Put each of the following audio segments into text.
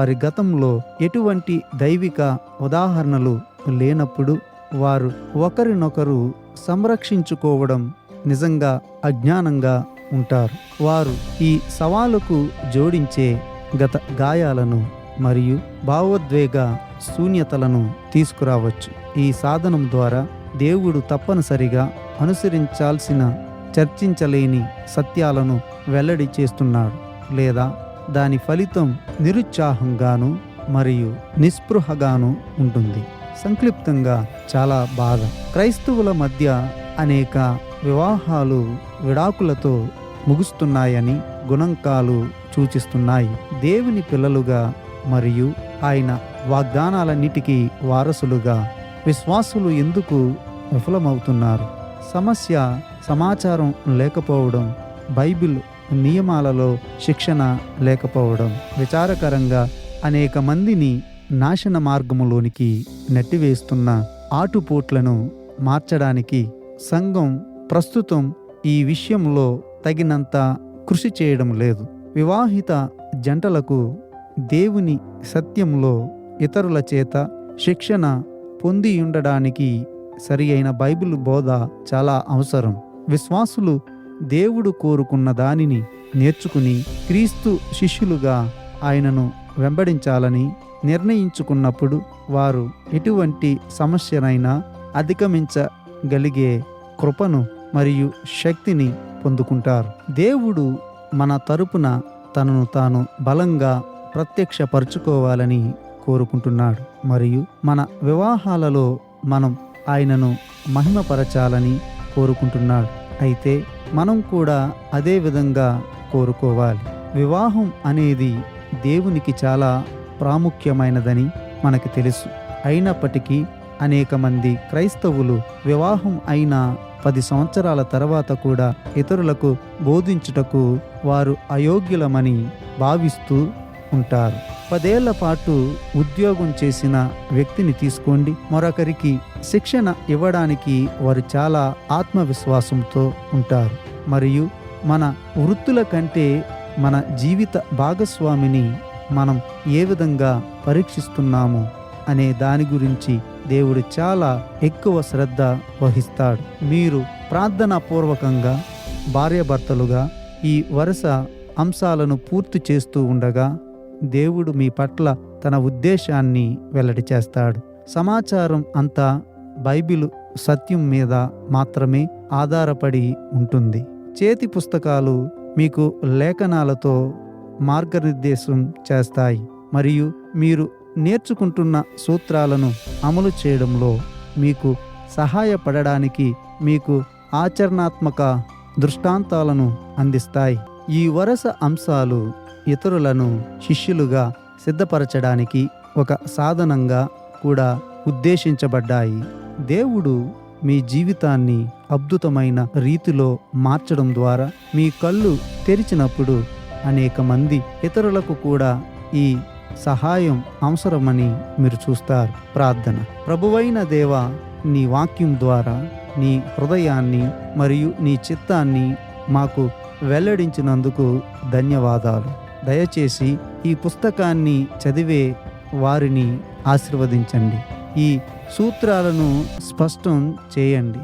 వారి గతంలో ఎటువంటి దైవిక ఉదాహరణలు లేనప్పుడు వారు ఒకరినొకరు సంరక్షించుకోవడం నిజంగా అజ్ఞానంగా ఉంటారు. వారు ఈ సవాలుకు జోడించే గత గాయాలను మరియు భావోద్వేగ శూన్యతలను తీసుకురావచ్చు. ఈ సాధనం ద్వారా దేవుడు తప్పనిసరిగా అనుసరించాల్సిన చర్చించలేని సత్యాలను వెల్లడి చేస్తున్నాడు లేదా దాని ఫలితం నిరుత్సాహంగాను మరియు నిస్పృహగాను ఉంటుంది. సంక్లిప్తంగా చాలా బాధ. క్రైస్తవుల మధ్య అనేక వివాహాలు విడాకులతో ముగుస్తున్నాయని గుణంకాలు సూచిస్తున్నాయి. దేవుని పిల్లలుగా మరియు ఆయన వాగ్దానాలన్నిటికీ వారసులుగా విశ్వాసులు ఎందుకు విఫలమవుతున్నారు? సమస్య సమాచారం లేకపోవడం బైబిల్ నియమాలలో శిక్షణ లేకపోవడం విచారకరంగా అనేక మందిని నాశన మార్గములోనికి నెట్టివేస్తున్న ఆటుపోట్లను మార్చడానికి సంఘం ప్రస్తుతం ఈ విషయంలో తగినంత కృషి చేయడం లేదు. వివాహిత జంటలకు దేవుని సత్యంలో ఇతరుల చేత శిక్షణ పొంది ఉండడానికి సరి అయిన బైబిల్ బోధ చాలా అవసరం. విశ్వాసులు దేవుడు కోరుకున్న దానిని నేర్చుకుని క్రీస్తు శిష్యులుగా ఆయనను వెంబడించాలని నిర్ణయించుకున్నప్పుడు వారు ఎటువంటి సమస్యనైనా అధిగమించగలిగే కృపను మరియు శక్తిని పొందుకుంటారు. దేవుడు మన తరపున తనను తాను బలంగా ప్రత్యక్షపరచుకోవాలని కోరుకుంటున్నాడు. మరియు మన వివాహాలలో మనం ఆయనను మహిమపరచాలని కోరుకుంటున్నాడు. అయితే మనం కూడా అదే విధంగా కోరుకోవాలి. వివాహం అనేది దేవునికి చాలా ప్రాముఖ్యమైనదని మనకు తెలుసు. అయినప్పటికీ అనేక మంది క్రైస్తవులు వివాహం అయిన పది సంవత్సరాల తర్వాత కూడా ఇతరులకు బోధించుటకు వారు అయోగ్యులమని భావిస్తూ ఉంటారు. పదేళ్ళ పాటు ఉద్యోగం చేసిన వ్యక్తిని తీసుకోండి. మరొకరికి శిక్షణ ఇవ్వడానికి వారు చాలా ఆత్మవిశ్వాసంతో ఉంటారు. మరియు మన వృత్తుల కంటే మన జీవిత భాగస్వామిని మనం ఏ విధంగా పరీక్షిస్తున్నాము అనే దాని గురించి దేవుడు చాలా ఎక్కువ శ్రద్ధ వహిస్తాడు. మీరు ప్రార్థనా పూర్వకంగా భార్యాభర్తలుగా ఈ వరుస అంశాలను పూర్తి చేస్తూ ఉండగా దేవుడు మీ పట్ల తన ఉద్దేశాన్ని వెల్లడి చేస్తాడు. సమాచారం అంతా బైబిలు సత్యం మీద మాత్రమే ఆధారపడి ఉంటుంది. చేతి పుస్తకాలు మీకు లేఖనాలతో మార్గనిర్దేశం చేస్తాయి. మరియు మీరు నేర్చుకుంటున్న సూత్రాలను అమలు చేయడంలో మీకు సహాయపడడానికి మీకు ఆచరణాత్మక దృష్టాంతాలను అందిస్తాయి. ఈ వరుస అంశాలు ఇతరులను శిష్యులుగా సిద్ధపరచడానికి ఒక సాధనంగా కూడా ఉద్దేశించబడ్డాయి. దేవుడు మీ జీవితాన్ని అద్భుతమైన రీతిలో మార్చడం ద్వారా మీ కళ్ళు తెరిచినప్పుడు అనేక మంది ఇతరులకు కూడా ఈ సహాయం అవసరమని మీరు చూస్తారు. ప్రార్థన. ప్రభువైన దేవ నీ వాక్యం ద్వారా నీ హృదయాన్ని మరియు నీ చిత్తాన్ని మాకు వెల్లడించినందుకు ధన్యవాదాలు. దయచేసి ఈ పుస్తకాన్ని చదివే వారిని ఆశీర్వదించండి. ఈ సూత్రాలను స్పష్టం చేయండి.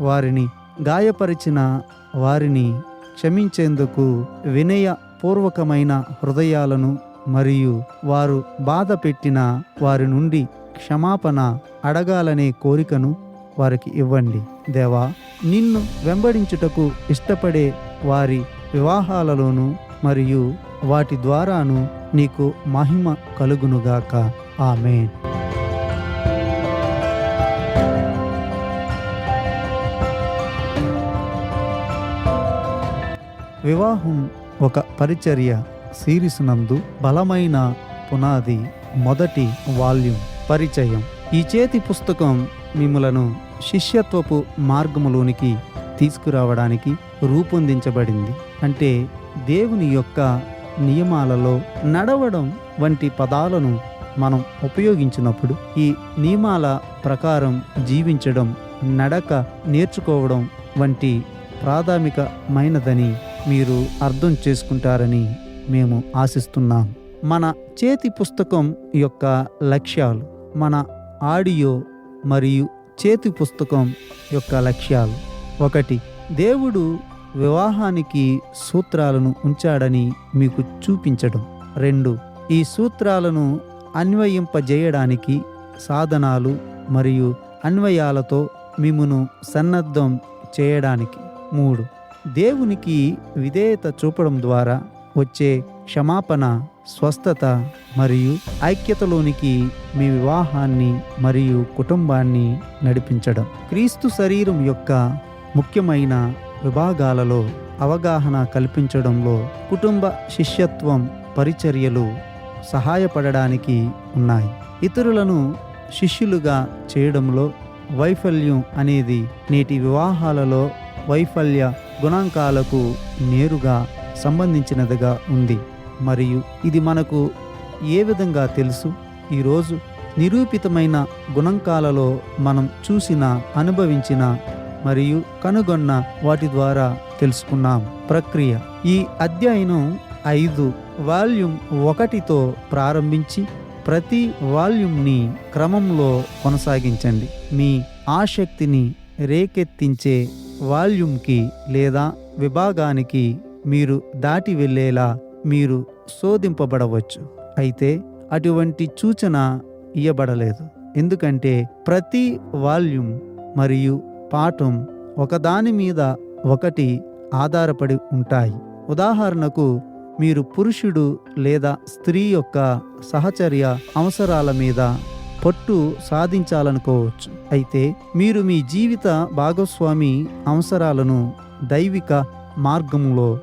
వారిని గాయపరిచిన వారిని క్షమించేందుకు వినయపూర్వకమైన హృదయాలను మరియు వారు బాధ పెట్టిన వారి నుండి క్షమాపణ అడగాలనే కోరికను వారికి ఇవ్వండి. దేవా నిన్ను వెంబడించుటకు ఇష్టపడే వారి వివాహాలలోనూ మరియు వాటి ద్వారాను నీకు మహిమ కలుగునుగాక. ఆమె వివాహం ఒక పరిచర్య సిరీస్ నందు బలమైన పునాది మొదటి వాల్యూమ్ పరిచయం. ఈ చేతి పుస్తకం మిమ్మలను శిష్యత్వపు మార్గములోనికి తీసుకురావడానికి రూపొందించబడింది. అంటే దేవుని యొక్క నియమాలలో నడవడం వంటి పదాలను మనం ఉపయోగించినప్పుడు ఈ నియమాల ప్రకారం జీవించడం నడక నేర్చుకోవడం వంటి ప్రాథమికమైనదని మీరు అర్థం చేసుకుంటారని మేము ఆశిస్తున్నాం. మన చేతి పుస్తకం యొక్క లక్ష్యాలు మన ఆడియో మరియు చేతి పుస్తకం యొక్క లక్ష్యాలు. ఒకటి దేవుడు వివాహానికి సూత్రాలను ఉంచాడని మీకు చూపించడం రెండు ఈ సూత్రాలను అన్వయింపజేయడానికి సాధనాలు మరియు అన్వయాలతో మిమును సన్నద్ధం చేయడానికి. మూడు దేవునికి విధేయత చూపడం ద్వారా వచ్చే క్షమాపణ స్వస్థత మరియు ఐక్యతలోనికి మీ వివాహాన్ని మరియు కుటుంబాన్ని నడిపించడం. క్రీస్తు శరీరం యొక్క ముఖ్యమైన విభాగాలలో అవగాహన కల్పించడంలో కుటుంబ శిష్యత్వం పరిచర్యలు సహాయపడడానికి ఉన్నాయి. ఇతరులను శిష్యులుగా చేయడంలో వైఫల్యం అనేది నేటి వివాహాలలో వైఫల్య గుణాంకాలకు నేరుగా సంబంధించినదిగా ఉంది. మరియు ఇది మనకు ఏ విధంగా తెలుసు? ఈరోజు నిరూపితమైన గుణాంకాలలో మనం చూసిన అనుభవించిన మరియు కనుగొన్న వాటి ద్వారా తెలుసుకున్నాం. ప్రక్రియ. ఈ అధ్యయనం ఐదు వాల్యూమ్ ఒకటితో ప్రారంభించి ప్రతి వాల్యూమ్ని క్రమంలో కొనసాగించండి. మీ ఆసక్తిని రేకెత్తించే వాల్యూమ్కి లేదా విభాగానికి మీరు దాటి వెళ్ళేలా మీరు శోధింపబడవచ్చు. అయితే అటువంటి సూచన ఇవ్వబడలేదు ఎందుకంటే ప్రతి వాల్యూమ్ మరియు పాఠం ఒకదాని మీద ఒకటి ఆధారపడి ఉంటాయి. ఉదాహరణకు మీరు పురుషుడు లేదా స్త్రీ యొక్క సహచర్య అవసరాల మీద పట్టు సాధించాలనుకోవచ్చు. అయితే మీరు మీ జీవిత భాగస్వామి అవసరాలను దైవిక మార్గంలో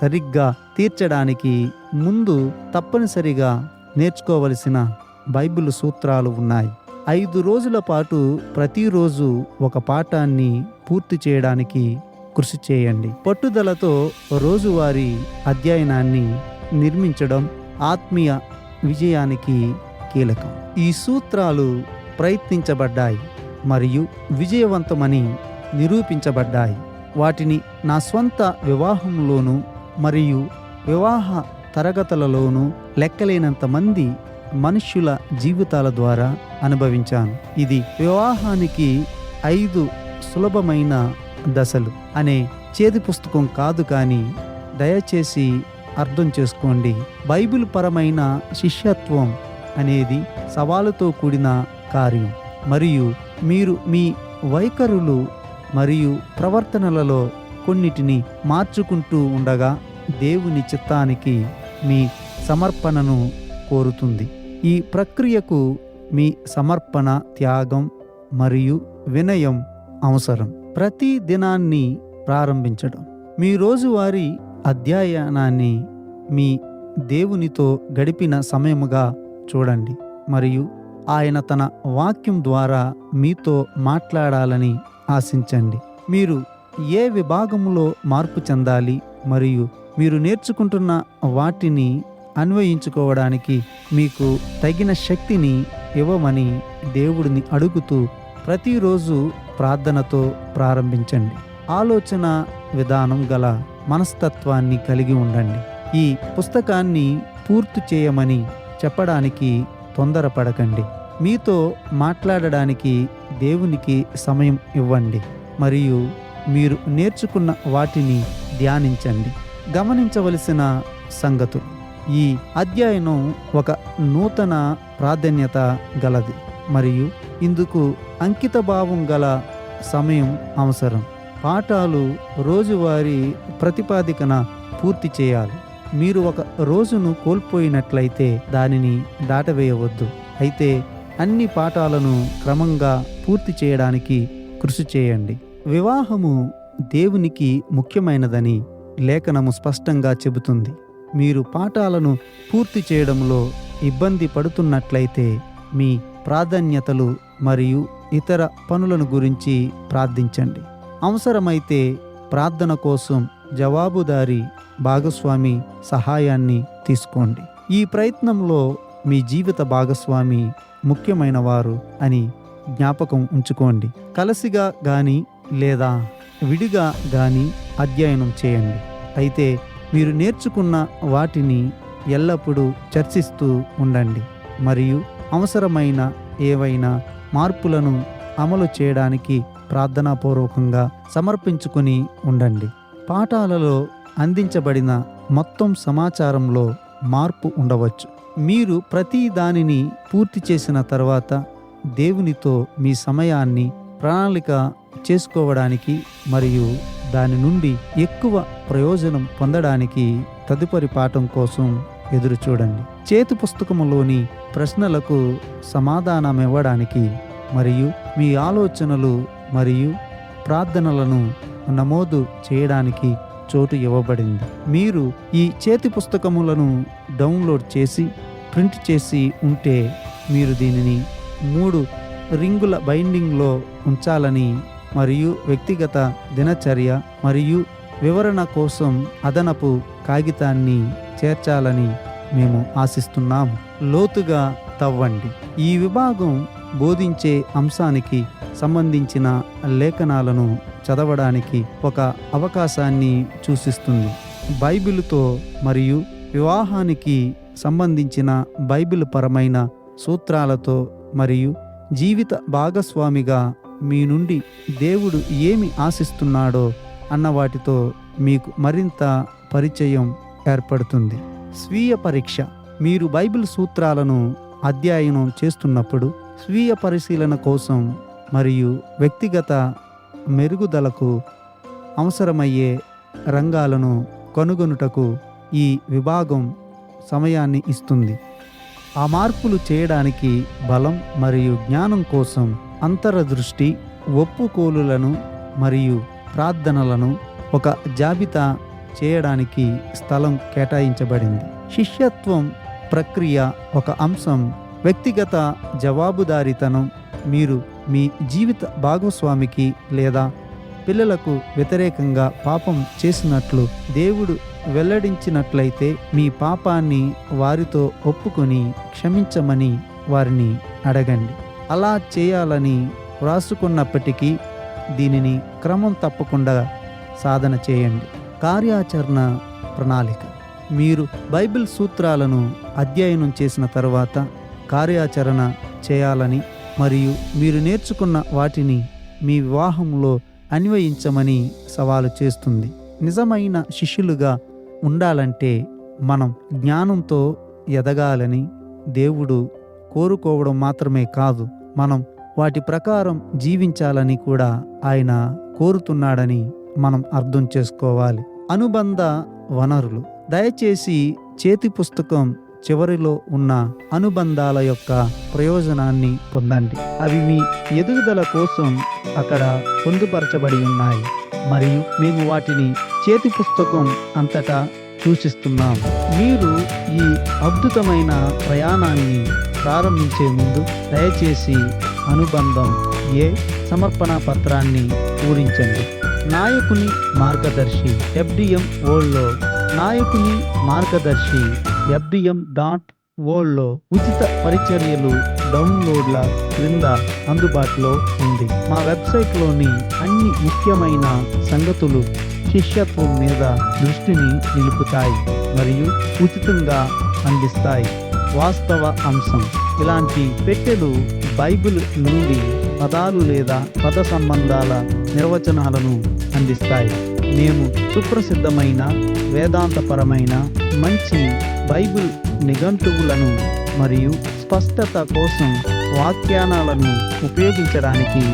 సరిగ్గా తీర్చడానికి ముందు తప్పనిసరిగా నేర్చుకోవలసిన బైబిల్ సూత్రాలు ఉన్నాయి. ఐదు రోజుల పాటు ప్రతిరోజు ఒక పాఠాన్ని పూర్తి చేయడానికి కృషి చేయండి. పట్టుదలతో రోజువారీ అధ్యయనాన్ని నిర్మించడం ఆత్మీయ విజయానికి కీలకం. ఈ సూత్రాలు ప్రయత్నించబడ్డాయి మరియు విజయవంతమని నిరూపించబడ్డాయి. వాటిని నా స్వంత వివాహంలోనూ మరియు వివాహ తరగతులలోనూ లెక్కలేనంత మంది మనుష్యుల జీవితాల ద్వారా అనుభవించాను. ఇది వివాహానికి ఐదు సులభమైన దశలు అనే చేతి పుస్తకం కాదు కానీ దయచేసి అర్థం చేసుకోండి. బైబిల్ పరమైన శిష్యత్వం అనేది సవాలుతో కూడిన కార్యం. మరియు మీరు మీ వైఖరులు మరియు ప్రవర్తనలలో కొన్నిటిని మార్చుకుంటూ ఉండగా దేవుని చిత్తానికి మీ సమర్పణను కోరుతుంది. ఈ ప్రక్రియకు మీ సమర్పణ త్యాగం మరియు వినయం అవసరం. ప్రతి దినాన్ని ప్రారంభించడం. మీ రోజువారీ అధ్యయనాన్ని మీ దేవునితో గడిపిన సమయముగా చూడండి మరియు ఆయన తన వాక్యం ద్వారా మీతో మాట్లాడాలని ఆశించండి. మీరు ఏ విభాగంలో మార్పు చెందాలి మరియు మీరు నేర్చుకుంటున్న వాటిని అన్వయించుకోవడానికి మీకు తగిన శక్తిని ఇవ్వమని దేవుడిని అడుగుతూ ప్రతిరోజు ప్రార్థనతో ప్రారంభించండి. ఆలోచన విధానం గల మనస్తత్వాన్ని కలిగి ఉండండి. ఈ పుస్తకాన్ని పూర్తి చేయమని చెప్పడానికి తొందరపడకండి. మీతో మాట్లాడడానికి దేవునికి సమయం ఇవ్వండి. మరియు మీరు నేర్చుకున్న వాటిని ధ్యానించండి. గమనించవలసిన సంగతులు. ఈ అధ్యయనం ఒక నూతన ప్రాధాన్యత గలది మరియు ఇందుకు అంకిత భావం గల సమయం అవసరం. పాఠాలు రోజువారీ ప్రతిపాదికన పూర్తి చేయాలి. మీరు ఒక రోజును కోల్పోయినట్లయితే దానిని దాటవేయవద్దు. అయితే అన్ని పాఠాలను క్రమంగా పూర్తి చేయడానికి కృషి చేయండి. వివాహము దేవునికి ముఖ్యమైనదని లేఖనము స్పష్టంగా చెబుతుంది. మీరు పాఠాలను పూర్తి చేయడంలో ఇబ్బంది పడుతున్నట్లయితే మీ ప్రాధాన్యతలు మరియు ఇతర పనులను గురించి ప్రార్థించండి. అవసరమైతే ప్రార్థన కోసం జవాబుదారీ భాగస్వామి సహాయాన్ని తీసుకోండి. ఈ ప్రయత్నంలో మీ జీవిత భాగస్వామి ముఖ్యమైన వారు అని జ్ఞాపకం ఉంచుకోండి. కలసిగా కానీ లేదా విడిగా కానీ అధ్యయనం చేయండి. అయితే మీరు నేర్చుకున్న వాటిని ఎల్లప్పుడూ చర్చిస్తూ ఉండండి. మరియు అవసరమైన ఏవైనా మార్పులను అమలు చేయడానికి ప్రార్థనాపూర్వకంగా సమర్పించుకుని ఉండండి. పాఠాలలో అందించబడిన మొత్తం సమాచారంలో మార్పు ఉండవచ్చు. మీరు ప్రతి దానిని పూర్తి చేసిన తర్వాత దేవునితో మీ సమయాన్ని ప్రణాళిక చేసుకోవడానికి మరియు దాని నుండి ఎక్కువ ప్రయోజనం పొందడానికి తదుపరి పాఠం కోసం ఎదురు చూడండి. చేతి పుస్తకములోని ప్రశ్నలకు సమాధానమివ్వడానికి మరియు మీ ఆలోచనలు మరియు ప్రార్థనలను నమోదు చేయడానికి చోటు ఇవ్వబడింది. మీరు ఈ చేతి పుస్తకములను డౌన్లోడ్ చేసి ప్రింట్ చేసి ఉంటే మీరు దీనిని మూడు రింగుల బైండింగ్లో ఉంచాలని మరియు వ్యక్తిగత దినచర్య మరియు వివరణ కోసం అదనపు కాగితాన్ని చేర్చాలని మేము ఆశిస్తున్నాము లోతుగా తవ్వండి. ఈ విభాగం బోధించే అంశానికి సంబంధించిన లేఖనాలను చదవడానికి ఒక అవకాశాన్ని సూచిస్తుంది. బైబిలుతో మరియు వివాహానికి సంబంధించిన బైబిల్ పరమైన సూత్రాలతో మరియు జీవిత భాగస్వామిగా మీ నుండి దేవుడు ఏమి ఆశిస్తున్నాడో అన్న వాటితో మీకు మరింత పరిచయం ఏర్పడుతుంది. స్వీయ పరీక్ష. మీరు బైబిల్ సూత్రాలను అధ్యయనం చేస్తున్నప్పుడు స్వీయ పరిశీలన కోసం మరియు వ్యక్తిగత మెరుగుదలకు అవసరమయ్యే రంగాలను కనుగొనుటకు ఈ విభాగం సమయాన్ని ఇస్తుంది. ఆ మార్పులు చేయడానికి బలం మరియు జ్ఞానం కోసం అంతరదృష్టి ఒప్పుకోలులను మరియు ప్రార్థనలను ఒక జాబితా చేయడానికి స్థలం కేటాయించబడింది. శిష్యత్వం ప్రక్రియ ఒక అంశం. వ్యక్తిగత జవాబుదారీతనం మీరు మీ జీవిత భాగస్వామికి లేదా పిల్లలకు వ్యతిరేకంగా పాపం చేసినట్లు దేవుడు వెల్లడించినట్లయితే మీ పాపాన్ని వారితో ఒప్పుకొని క్షమించమని వారిని అడగండి. అలా చేయాలని వ్రాసుకున్నప్పటికీ దీనిని క్రమం తప్పకుండా సాధన చేయండి. కార్యాచరణ ప్రణాళిక. మీరు బైబిల్ సూత్రాలను అధ్యయనం చేసిన తర్వాత కార్యాచరణ చేయాలని మరియు మీరు నేర్చుకున్న వాటిని మీ వివాహంలో అన్వయించమని సవాలు చేస్తుంది. నిజమైన శిష్యులుగా ఉండాలంటే మనం జ్ఞానంతో ఎదగాలని దేవుడు కోరుకోవడం మాత్రమే కాదు మనం వాటి ప్రకారం జీవించాలని కూడా ఆయన కోరుతున్నాడని మనం అర్థం చేసుకోవాలి. అనుబంధ వనరులు. దయచేసి చేతి పుస్తకం చివరిలో ఉన్న అనుబంధాల యొక్క ప్రయోజనాన్ని పొందండి. అవి మీ ఎదుగుదల కోసం అక్కడ పొందుపరచబడి ఉన్నాయి. మరియు మేము వాటిని చేతి పుస్తకం అంతటా సూచిస్తున్నాం. మీరు ఈ అద్భుతమైన ప్రయాణాన్ని ప్రారంభించే ముందు దయచేసి అనుబంధం ఏ సమర్పణ పత్రాన్ని పూరించండి. నాయకుని మార్గదర్శి ఎఫ్డిఎం ఓల్డ్లో నాయకుని మార్గదర్శి ఎఫ్డిఎం డాట్ ఓల్డ్లో ఉచిత పరిచర్యలు డౌన్లోడ్ల క్రింద అందుబాటులో ఉంది. మా వెబ్సైట్లోని అన్ని ముఖ్యమైన సంగతులు శిష్యత్వం మీద దృష్టిని నిలుపుతాయి మరియు ఉచితంగా అందిస్తాయి. వాస్తవ అంశం. ఇలాంటి పెట్టెలు బైబిల్ నుండి పదాలు లేదా పద సంబంధాల నిర్వచనాలను అందిస్తాయి. మేము సుప్రసిద్ధమైన వేదాంతపరమైన మంచి బైబిల్ నిఘంటువులను మరియు స్పష్టత కోసం వాక్యానాలను ఉపయోగించడానికి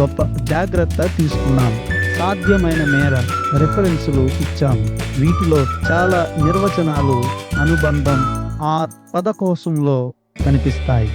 గొప్ప జాగ్రత్త తీసుకున్నాం. సాధ్యమైన మేర రెఫరెన్సులు ఇచ్చాము. వీటిలో చాలా నిర్వచనాలు అనుబంధం ఆ పదకోశంలో కనిపిస్తాయి.